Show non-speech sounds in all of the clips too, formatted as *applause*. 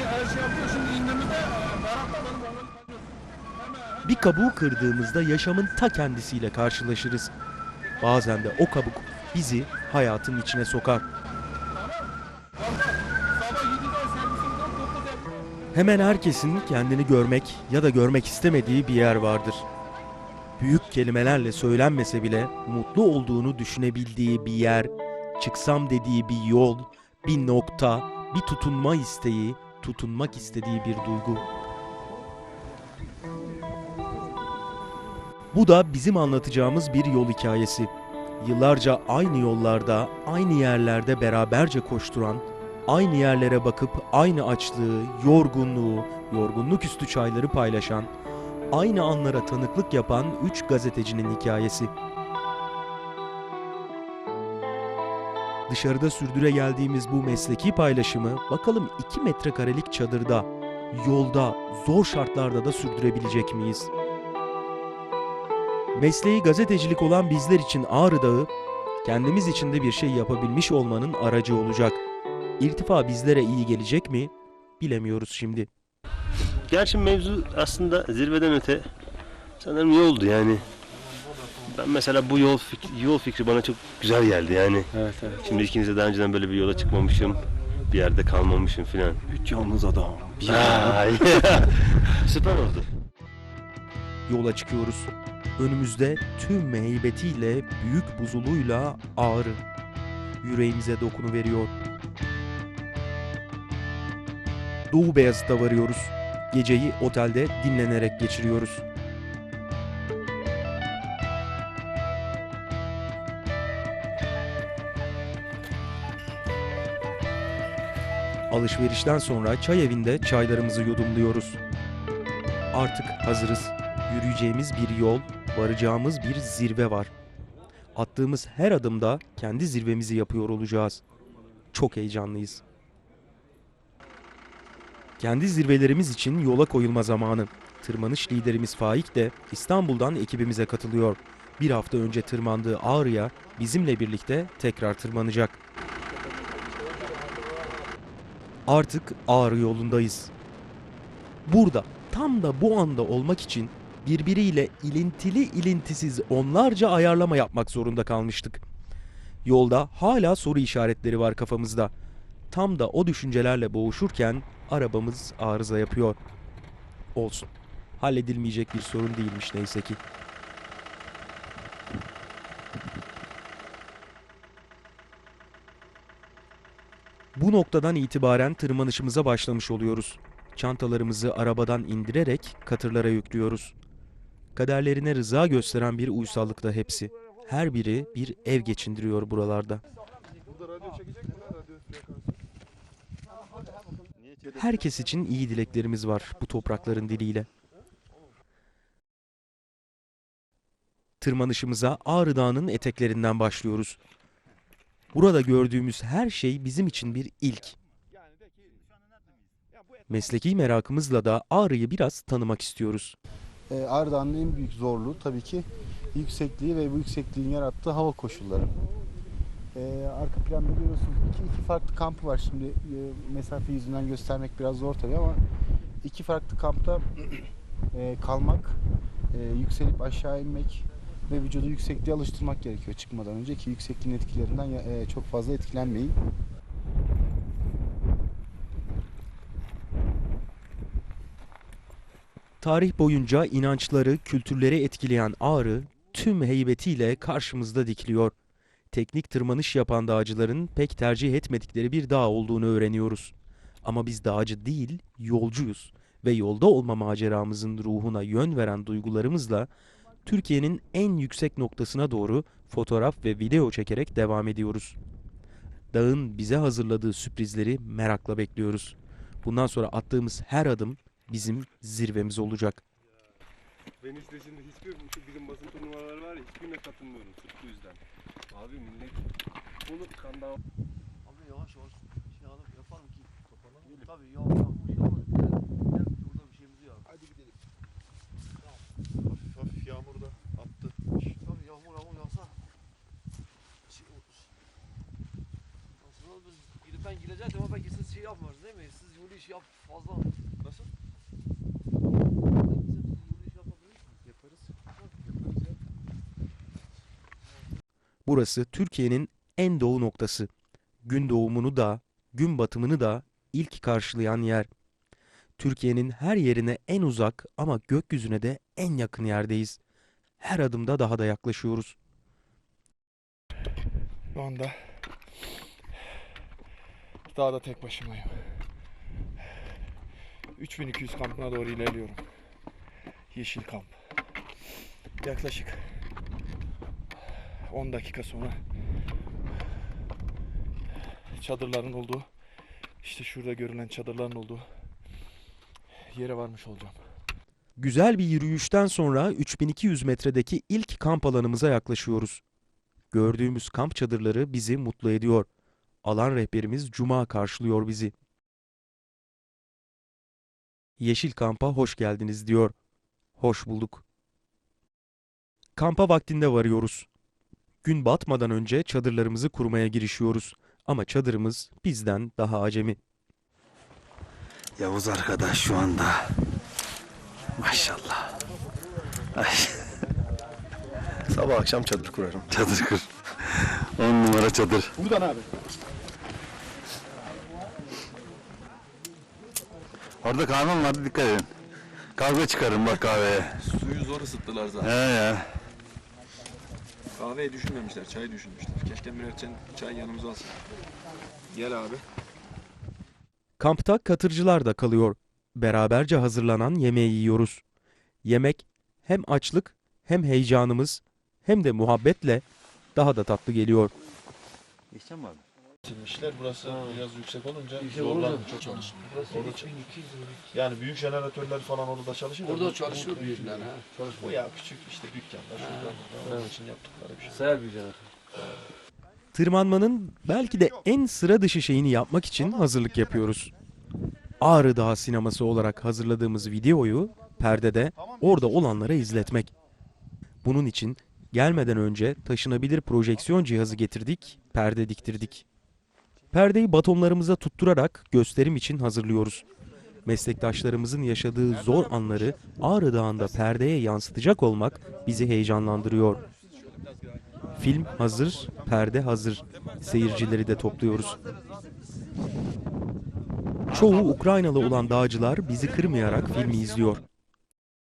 her şey yapıyor. Şimdi oğlum Hemen Bir kabuğu kırdığımızda yaşamın ta kendisiyle karşılaşırız. Bazen de o kabuk bizi hayatın içine sokar. sabah 7'de servisimden 9 yapıyor. Hemen herkesin kendini görmek ya da görmek istemediği bir yer vardır. Büyük kelimelerle söylenmese bile mutlu olduğunu düşünebildiği bir yer, çıksam dediği bir yol, bir nokta, bir tutunma isteği, tutunmak istediği bir duygu. Bu da bizim anlatacağımız bir yol hikayesi. Yıllarca aynı yollarda, aynı yerlerde beraberce koşturan, aynı yerlere bakıp aynı açlığı, yorgunluğu, yorgunluk üstü çayları paylaşan, aynı anlara tanıklık yapan üç gazetecinin hikayesi. Dışarıda sürdüre geldiğimiz bu mesleki paylaşımı bakalım 2 metrekarelik çadırda, yolda, zor şartlarda da sürdürebilecek miyiz? Mesleği gazetecilik olan bizler için Ağrı Dağı, kendimiz için de bir şey yapabilmiş olmanın aracı olacak. İrtifa bizlere iyi gelecek mi? Bilemiyoruz şimdi. Gerçi mevzu aslında zirveden öte sanırım yoldu yani. Ben mesela bu yol fikri, yol fikri bana çok güzel geldi yani. Evet evet. Şimdi ikiniz de daha önceden böyle bir yola çıkmamışım. Bir yerde kalmamışım filan. Üç yalnız adam. Bir Ay. *laughs* Süper oldu. Yola çıkıyoruz. Önümüzde tüm heybetiyle, büyük buzuluyla ağrı. Yüreğimize dokunu veriyor. Doğu Beyazıt'a varıyoruz. Geceyi otelde dinlenerek geçiriyoruz. Alışverişten sonra çay evinde çaylarımızı yudumluyoruz. Artık hazırız. Yürüyeceğimiz bir yol, varacağımız bir zirve var. Attığımız her adımda kendi zirvemizi yapıyor olacağız. Çok heyecanlıyız. Kendi zirvelerimiz için yola koyulma zamanı. Tırmanış liderimiz Faik de İstanbul'dan ekibimize katılıyor. Bir hafta önce tırmandığı Ağrı'ya bizimle birlikte tekrar tırmanacak. Artık Ağrı yolundayız. Burada tam da bu anda olmak için birbiriyle ilintili ilintisiz onlarca ayarlama yapmak zorunda kalmıştık. Yolda hala soru işaretleri var kafamızda. Tam da o düşüncelerle boğuşurken arabamız arıza yapıyor. Olsun. Halledilmeyecek bir sorun değilmiş neyse ki. Bu noktadan itibaren tırmanışımıza başlamış oluyoruz. Çantalarımızı arabadan indirerek katırlara yüklüyoruz. Kaderlerine rıza gösteren bir uysallıkta hepsi. Her biri bir ev geçindiriyor buralarda. Herkes için iyi dileklerimiz var bu toprakların diliyle. Tırmanışımıza Ağrı Dağı'nın eteklerinden başlıyoruz. Burada gördüğümüz her şey bizim için bir ilk. Mesleki merakımızla da Ağrı'yı biraz tanımak istiyoruz. E, en büyük zorluğu tabii ki yüksekliği ve bu yüksekliğin yarattığı hava koşulları. E, arka planda görüyorsunuz iki, iki farklı kampı var şimdi e, mesafe yüzünden göstermek biraz zor tabii ama iki farklı kampta *clears throat* e, kalmak, e, yükselip aşağı inmek ve vücudu yüksekliğe alıştırmak gerekiyor çıkmadan önce ki yüksekliğin etkilerinden e, çok fazla etkilenmeyin. Tarih boyunca inançları, kültürleri etkileyen Ağrı tüm heybetiyle karşımızda dikiliyor. Teknik tırmanış yapan dağcıların pek tercih etmedikleri bir dağ olduğunu öğreniyoruz. Ama biz dağcı değil, yolcuyuz ve yolda olma maceramızın ruhuna yön veren duygularımızla Türkiye'nin en yüksek noktasına doğru fotoğraf ve video çekerek devam ediyoruz. Dağın bize hazırladığı sürprizleri merakla bekliyoruz. Bundan sonra attığımız her adım bizim zirvemiz olacak. Ben işte şimdi hiçbir şu bizim basın turnuvaları var ya hiçbirine katılmıyorum sırf bu yüzden. Abi millet bunu kan dağı Abi yavaş yavaş şey alıp yapalım ki toparlanalım. Tabii yavaş yavaş yavaş. Gider burada bir şeyimiz yok. Hadi gidelim. Hafif hafif yağmur da attı. Tabii yağmur yağmur yağsa. Şey olur. Aslında biz gidip ben gidecektim ama ben gitsin şey yapmıyoruz değil mi? Siz yürüyüş yap fazla. Nasıl? Burası Türkiye'nin en doğu noktası. Gün doğumunu da, gün batımını da ilk karşılayan yer. Türkiye'nin her yerine en uzak ama gökyüzüne de en yakın yerdeyiz. Her adımda daha da yaklaşıyoruz. Şu anda dağda tek başımayım. 3200 kampına doğru ilerliyorum. Yeşil kamp. Yaklaşık 10 dakika sonra çadırların olduğu işte şurada görülen çadırların olduğu yere varmış olacağım. Güzel bir yürüyüşten sonra 3200 metredeki ilk kamp alanımıza yaklaşıyoruz. Gördüğümüz kamp çadırları bizi mutlu ediyor. Alan rehberimiz Cuma karşılıyor bizi. Yeşil kampa hoş geldiniz diyor. Hoş bulduk. Kampa vaktinde varıyoruz. Gün batmadan önce çadırlarımızı kurmaya girişiyoruz. Ama çadırımız bizden daha acemi. Yavuz arkadaş şu anda. Maşallah. Ay, Sabah akşam çadır kurarım. çadır kur. On numara çadır. Buradan abi. Orada kanun vardı dikkat edin. Kavga çıkarın bak kahveye. Suyu zor ısıttılar He zaten. ya. Kahveyi düşünmemişler, çayı düşünmüşler. Keşke birer çay, çay yanımıza alsın. Gel abi. Kampta katırcılar da kalıyor. Beraberce hazırlanan yemeği yiyoruz. Yemek hem açlık hem heyecanımız hem de muhabbetle daha da tatlı geliyor. Geçeceğim mi abi? Bitirmişler. Burası biraz yüksek olunca Yüksek zorlandı çok çalışmıyor. Burası Orada 2200 Yani büyük jeneratörler falan orada çalışır. da Orada bu- çalışıyor bu- büyükler ha. Bu Çalışmıyor. ya küçük işte dükkanlar şurada burada. Onun için yaptıkları bir şey. Seher bir jeneratör. Tırmanmanın belki de en sıra dışı şeyini yapmak için hazırlık yapıyoruz. Ağrı Dağı sineması olarak hazırladığımız videoyu perdede orada olanlara izletmek. Bunun için gelmeden önce taşınabilir projeksiyon cihazı getirdik, perde diktirdik. Perdeyi batonlarımıza tutturarak gösterim için hazırlıyoruz. Meslektaşlarımızın yaşadığı zor anları Ağrı Dağı'nda perdeye yansıtacak olmak bizi heyecanlandırıyor. Film hazır, perde hazır. Seyircileri de topluyoruz. Çoğu Ukraynalı olan dağcılar bizi kırmayarak filmi izliyor.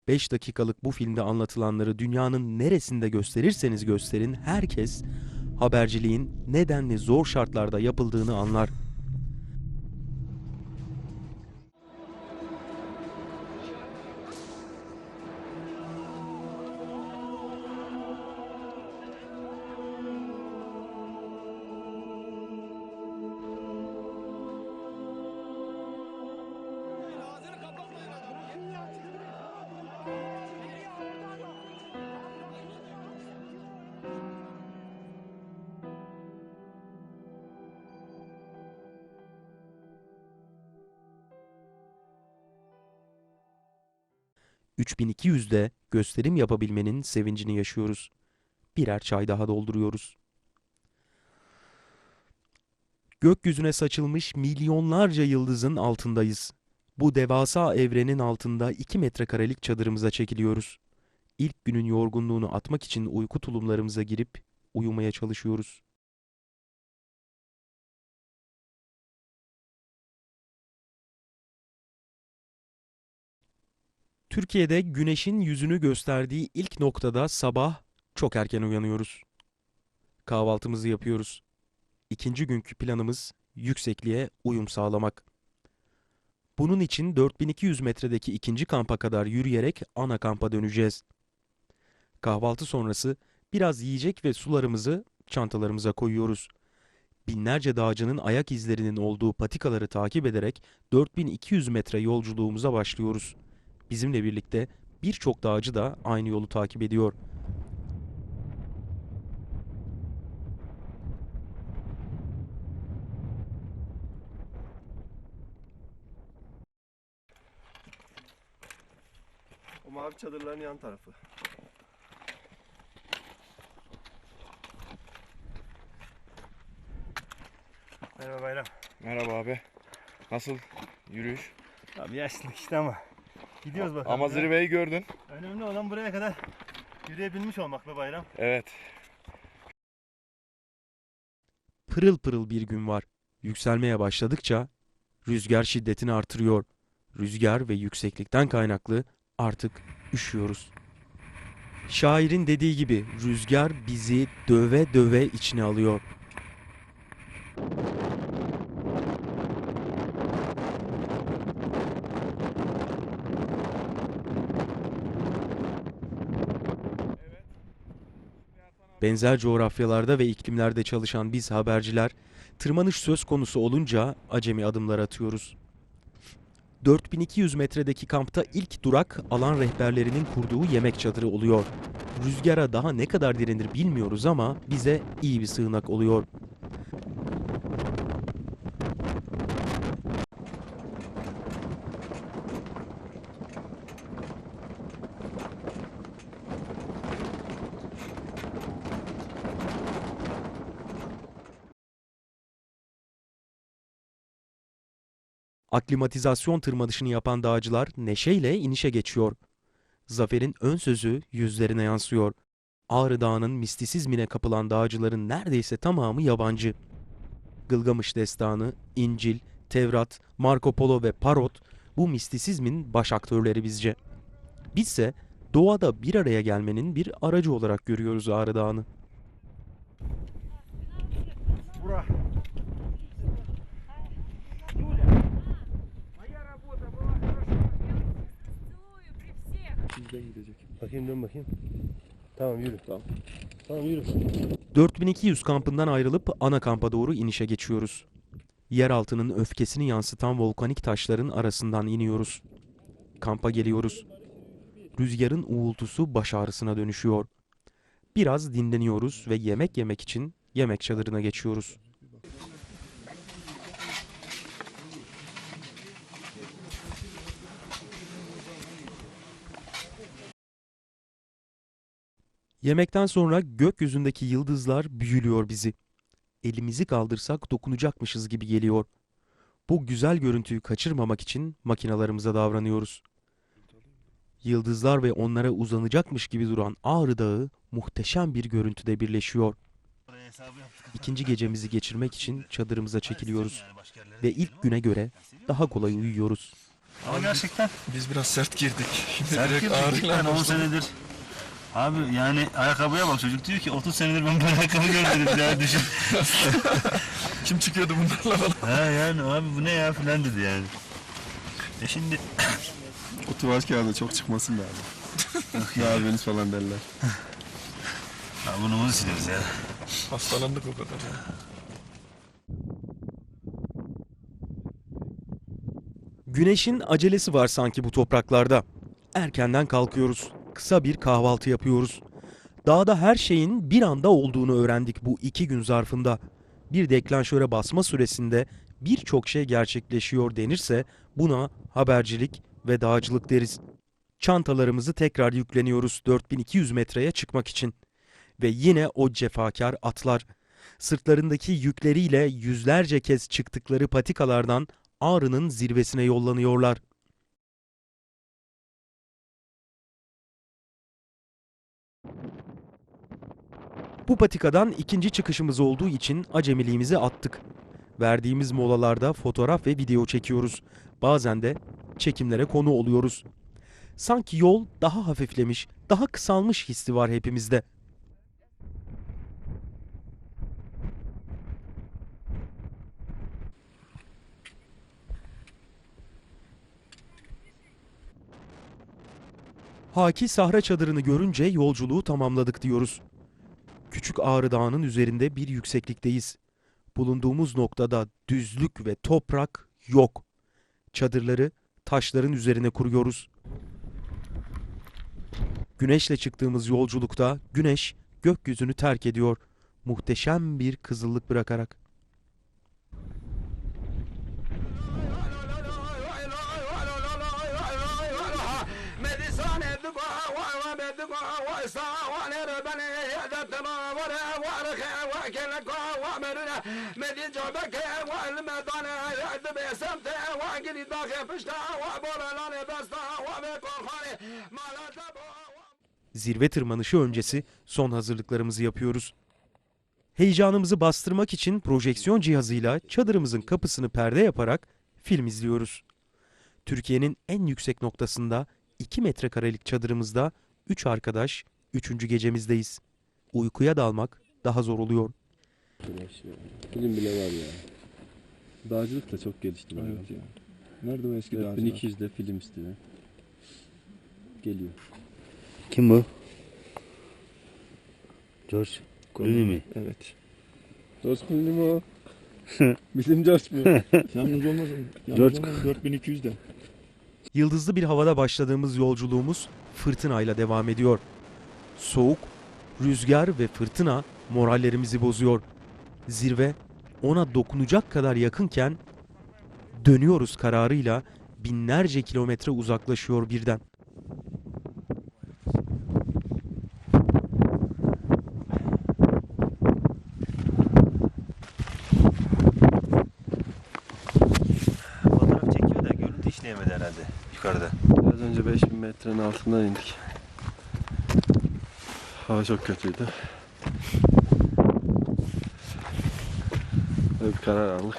5 dakikalık bu filmde anlatılanları dünyanın neresinde gösterirseniz gösterin herkes haberciliğin nedenli zor şartlarda yapıldığını anlar. ...3200'de gösterim yapabilmenin sevincini yaşıyoruz. Birer çay daha dolduruyoruz. Gökyüzüne saçılmış milyonlarca yıldızın altındayız. Bu devasa evrenin altında 2 metrekarelik çadırımıza çekiliyoruz. İlk günün yorgunluğunu atmak için uyku tulumlarımıza girip uyumaya çalışıyoruz. Türkiye'de güneşin yüzünü gösterdiği ilk noktada sabah çok erken uyanıyoruz. Kahvaltımızı yapıyoruz. İkinci günkü planımız yüksekliğe uyum sağlamak. Bunun için 4200 metredeki ikinci kampa kadar yürüyerek ana kampa döneceğiz. Kahvaltı sonrası biraz yiyecek ve sularımızı çantalarımıza koyuyoruz. Binlerce dağcının ayak izlerinin olduğu patikaları takip ederek 4200 metre yolculuğumuza başlıyoruz. Bizimle birlikte birçok dağcı da aynı yolu takip ediyor. O mavi çadırların yan tarafı. Merhaba Bayram. Merhaba abi. Nasıl yürüyüş? Abi yaşlılık işte ama. Gidiyoruz bakalım. Ama zirveyi gördün. Önemli olan buraya kadar yürüyebilmiş olmak be bayram. Evet. Pırıl pırıl bir gün var. Yükselmeye başladıkça rüzgar şiddetini artırıyor. Rüzgar ve yükseklikten kaynaklı artık üşüyoruz. Şairin dediği gibi rüzgar bizi döve döve içine alıyor. Benzer coğrafyalarda ve iklimlerde çalışan biz haberciler, tırmanış söz konusu olunca acemi adımlar atıyoruz. 4200 metredeki kampta ilk durak alan rehberlerinin kurduğu yemek çadırı oluyor. Rüzgara daha ne kadar direnir bilmiyoruz ama bize iyi bir sığınak oluyor. Aklimatizasyon tırmanışını yapan dağcılar neşeyle inişe geçiyor. Zafer'in ön sözü yüzlerine yansıyor. Ağrı Dağı'nın mistisizmine kapılan dağcıların neredeyse tamamı yabancı. Gılgamış Destanı, İncil, Tevrat, Marco Polo ve Parot bu mistisizmin baş aktörleri bizce. Bizse doğada bir araya gelmenin bir aracı olarak görüyoruz Ağrı Dağı'nı. Bizden gidecek. Bakayım dön bakayım. Tamam yürü. Tamam. Tamam yürü. 4200 kampından ayrılıp ana kampa doğru inişe geçiyoruz. Yeraltının öfkesini yansıtan volkanik taşların arasından iniyoruz. Kampa geliyoruz. Rüzgarın uğultusu baş ağrısına dönüşüyor. Biraz dinleniyoruz ve yemek yemek için yemek çadırına geçiyoruz. Yemekten sonra gökyüzündeki yıldızlar büyülüyor bizi. Elimizi kaldırsak dokunacakmışız gibi geliyor. Bu güzel görüntüyü kaçırmamak için makinalarımıza davranıyoruz. Yıldızlar ve onlara uzanacakmış gibi duran Ağrı Dağı muhteşem bir görüntüde birleşiyor. İkinci gecemizi geçirmek için çadırımıza çekiliyoruz ve ilk güne göre daha kolay uyuyoruz. Ama gerçekten Biz biraz sert girdik. Şimdi Sert girdik. ağrıyla Yani 10 başladık. senedir. Abi yani ayakkabıya bak çocuk diyor ki 30 senedir ben böyle ayakkabı görmedim ya düşün. *laughs* Kim çıkıyordu bunlarla falan? ha yani abi bu ne ya filan dedi yani. E şimdi O tuvalet kağıdı çok çıkmasın da abi. ya abiniz falan derler. ha, burnumuzu sileriz ya. Hastalandık o kadar. ya. Güneşin acelesi var sanki bu topraklarda. Erkenden kalkıyoruz. Kısa bir kahvaltı yapıyoruz. Dağda her şeyin bir anda olduğunu öğrendik bu iki gün zarfında. Bir deklanşöre basma süresinde birçok şey gerçekleşiyor denirse buna habercilik ve dağcılık deriz. Çantalarımızı tekrar yükleniyoruz 4200 metreye çıkmak için. Ve yine o cefakar atlar. Sırtlarındaki yükleriyle yüzlerce kez çıktıkları patikalardan Ağrı'nın zirvesine yollanıyorlar. Bu patikadan ikinci çıkışımız olduğu için acemiliğimizi attık. Verdiğimiz molalarda fotoğraf ve video çekiyoruz. Bazen de çekimlere konu oluyoruz. Sanki yol daha hafiflemiş, daha kısalmış hissi var hepimizde. Haki Sahra çadırını görünce yolculuğu tamamladık diyoruz. Küçük Ağrı Dağı'nın üzerinde bir yükseklikteyiz. Bulunduğumuz noktada düzlük ve toprak yok. Çadırları taşların üzerine kuruyoruz. Güneşle çıktığımız yolculukta güneş gökyüzünü terk ediyor. Muhteşem bir kızıllık bırakarak. Medisane duba wa wa be duba Zirve tırmanışı öncesi son hazırlıklarımızı yapıyoruz. Heyecanımızı bastırmak için projeksiyon cihazıyla çadırımızın kapısını perde yaparak film izliyoruz. Türkiye'nin en yüksek noktasında 2 metrekarelik çadırımızda 3 arkadaş 3. gecemizdeyiz. Uykuya dalmak daha zor oluyor. Film bile var ya. Dağcılık da çok gelişti. Evet ya. Nerede o eski dağcılar? 1200'de film istiyor. Geliyor. Kim bu? George Clooney mi? Evet. George Clooney mi o? *laughs* Bizim George mu? *laughs* Yalnız olmasın. Yalnız George- olmasın 4200'de. Yıldızlı bir havada başladığımız yolculuğumuz fırtınayla devam ediyor. Soğuk, rüzgar ve fırtına morallerimizi bozuyor. Zirve ona dokunacak kadar yakınken dönüyoruz kararıyla binlerce kilometre uzaklaşıyor birden. Fotoğraf çekiyor da görüntü işleyemedi herhalde yukarıda. Biraz önce 5000 metrenin altından indik. Hava çok kötüydü. Böyle bir karar aldık.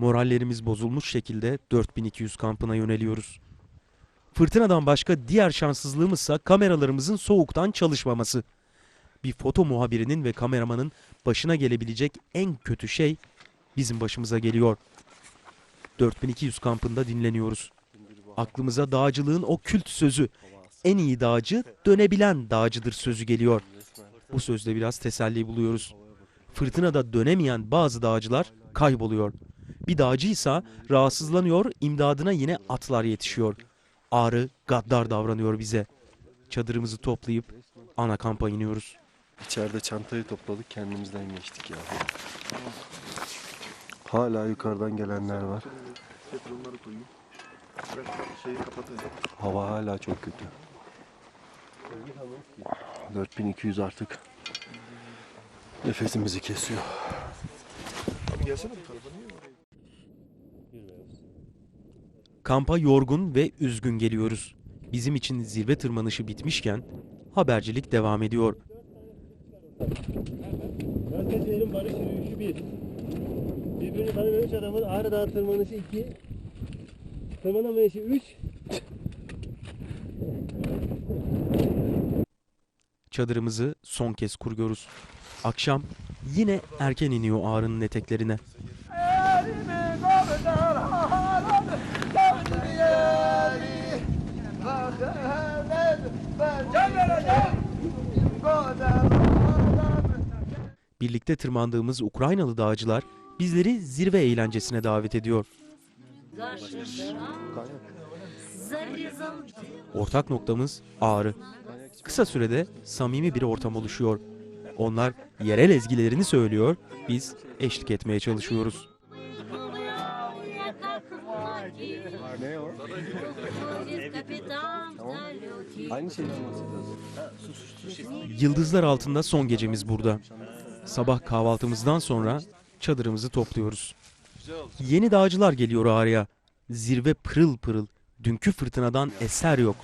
Morallerimiz bozulmuş şekilde 4200 kampına yöneliyoruz. Fırtınadan başka diğer şanssızlığımızsa kameralarımızın soğuktan çalışmaması. Bir foto muhabirinin ve kameramanın başına gelebilecek en kötü şey bizim başımıza geliyor. 4200 kampında dinleniyoruz. Aklımıza dağcılığın o kült sözü, en iyi dağcı dönebilen dağcıdır sözü geliyor. Bu sözde biraz teselli buluyoruz. Fırtınada dönemeyen bazı dağcılar kayboluyor. Bir dağcıysa rahatsızlanıyor, imdadına yine atlar yetişiyor. Ağrı gaddar davranıyor bize. Çadırımızı toplayıp ana kampa iniyoruz. İçeride çantayı topladık kendimizden geçtik ya. Hala yukarıdan gelenler var. Hava hala çok kötü. 4200 artık nefesimizi kesiyor. Abi gelsene bu tarafa niye? Kampa yorgun ve üzgün geliyoruz. Bizim için zirve tırmanışı bitmişken habercilik devam ediyor. Gazetecilerin barış yürüyüşü bir. Birbirini tanımamış adamın Ağrı Dağı tırmanışı iki. Tırmanamayışı üç. Çadırımızı son kez kuruyoruz. Akşam yine erken iniyor ağrının eteklerine. Birlikte tırmandığımız Ukraynalı dağcılar bizleri zirve eğlencesine davet ediyor. Ortak noktamız Ağrı. Kısa sürede samimi bir ortam oluşuyor. Onlar yerel ezgilerini söylüyor, biz eşlik etmeye çalışıyoruz. Yıldızlar altında son gecemiz burada. Sabah kahvaltımızdan sonra çadırımızı topluyoruz. Yeni dağcılar geliyor Ağrı'ya. Zirve pırıl pırıl. Dünkü fırtınadan eser yok.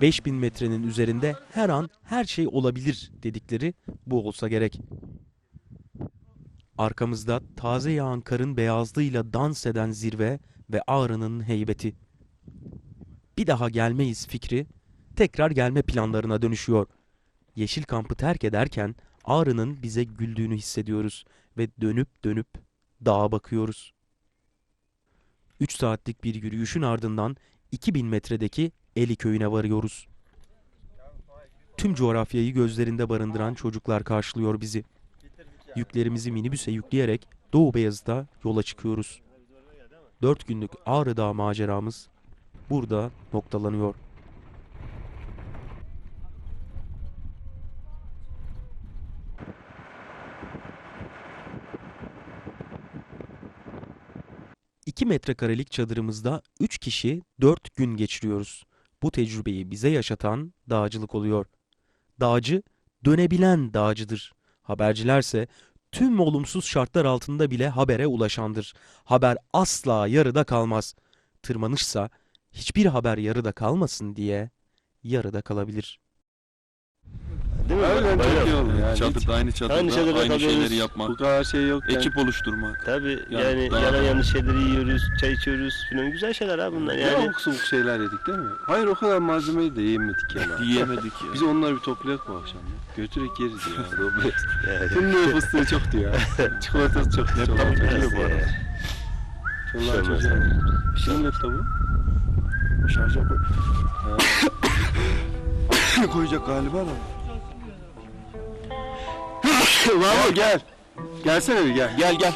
5000 metrenin üzerinde her an her şey olabilir dedikleri bu olsa gerek. Arkamızda taze yağan karın beyazlığıyla dans eden zirve ve Ağrı'nın heybeti. Bir daha gelmeyiz fikri tekrar gelme planlarına dönüşüyor. Yeşil kampı terk ederken Ağrı'nın bize güldüğünü hissediyoruz ve dönüp dönüp dağa bakıyoruz. 3 saatlik bir yürüyüşün ardından 2000 metredeki Eli köyüne varıyoruz. tüm coğrafyayı gözlerinde barındıran çocuklar karşılıyor bizi. Yüklerimizi minibüse yükleyerek Doğu Beyazıt'a yola çıkıyoruz. Dört günlük Ağrı Dağı maceramız burada noktalanıyor. İki metrekarelik çadırımızda üç kişi dört gün geçiriyoruz. Bu tecrübeyi bize yaşatan dağcılık oluyor. Dağcı dönebilen dağcıdır. Habercilerse tüm olumsuz şartlar altında bile habere ulaşandır. Haber asla yarıda kalmaz. Tırmanışsa hiçbir haber yarıda kalmasın diye yarıda kalabilir. Değil mi? Çok iyi oldu yani. Çadırda aynı çadırda Aynı aynı, çadırda kalıyoruz. şeyleri Bu yapmak, kadar şey yok. yani. ekip oluşturmak. Tabii Yani yani, daha- yalan yanlış şeyleri yiyoruz, çay içiyoruz filan. Güzel şeyler abi bunlar Ne yani. abuk sabuk şeyler yedik değil mi? Hayır o kadar malzemeyi de yemedik yani. Yiyemedik *laughs* ya. Biz onları bir toplayak mı akşam ya? Götürek yeriz ya. *laughs* Yani. Fındığı fıstığı çoktu ya. *laughs* Çikolatası çoktu. Laptop duruyor bu arada. Olmaz çocuğa. Kimin laptopu? Şarja koy. Koyacak galiba da. Bravo gel. Gelsene bir gel. Gel gel.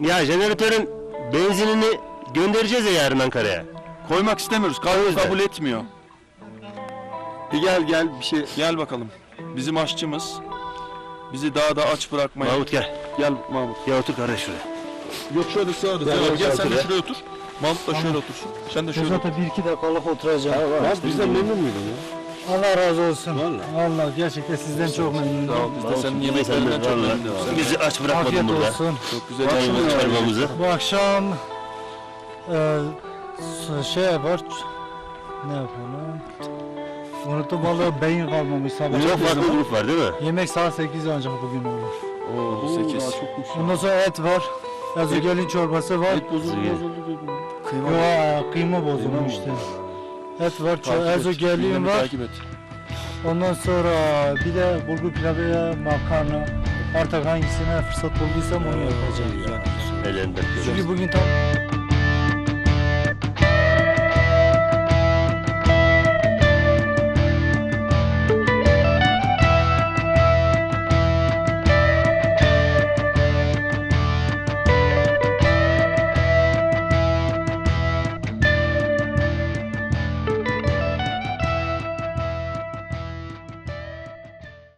Ya jeneratörün benzinini göndereceğiz ya yarın Ankara'ya. Koymak istemiyoruz. O Kabul, yüzden. kabul etmiyor. Bir gel gel bir şey. Gel bakalım. Bizim aşçımız. Bizi daha da aç bırakmayın. Mahmut gel. Gel Mahmut. Ya otur kardeş şuraya. Yok şöyle sığarız. Gel, Gel, sen de şuraya. otur. Mahmut da şöyle otursun. Sen de şöyle otur. bir iki dakikalık oturacağım. Ya bizden memnun muydun ya? Allah razı olsun. Vallahi. Vallahi gerçekten sizden çok memnunum. Sağ ol. Biz de senin yemeklerinden çok vallahi. memnunuz. Bizi aç bırakmadın Afiyet burada. olsun. Çok güzel çayımız çorbamızı. Bu akşam e, s- şey var. Ne yapalım? Unuttum vallahi beyin kalmamış sabah. Çok farklı grup var değil mi? Yemek saat 8 ancak bugün olur. Oo, 8. çokmuş. Ondan sonra et var. Ezogelin çorbası var. Et bozuldu bozuldu dedim. Yo, kıyma bozulmuştu. Et var, ço- Takip et. Gündemi var. Takip et. Ondan sonra bir de bulgur pilavı, makarna. Artık hangisine fırsat bulduysam onu yapacağım. Ellerinde. Çünkü bugün tam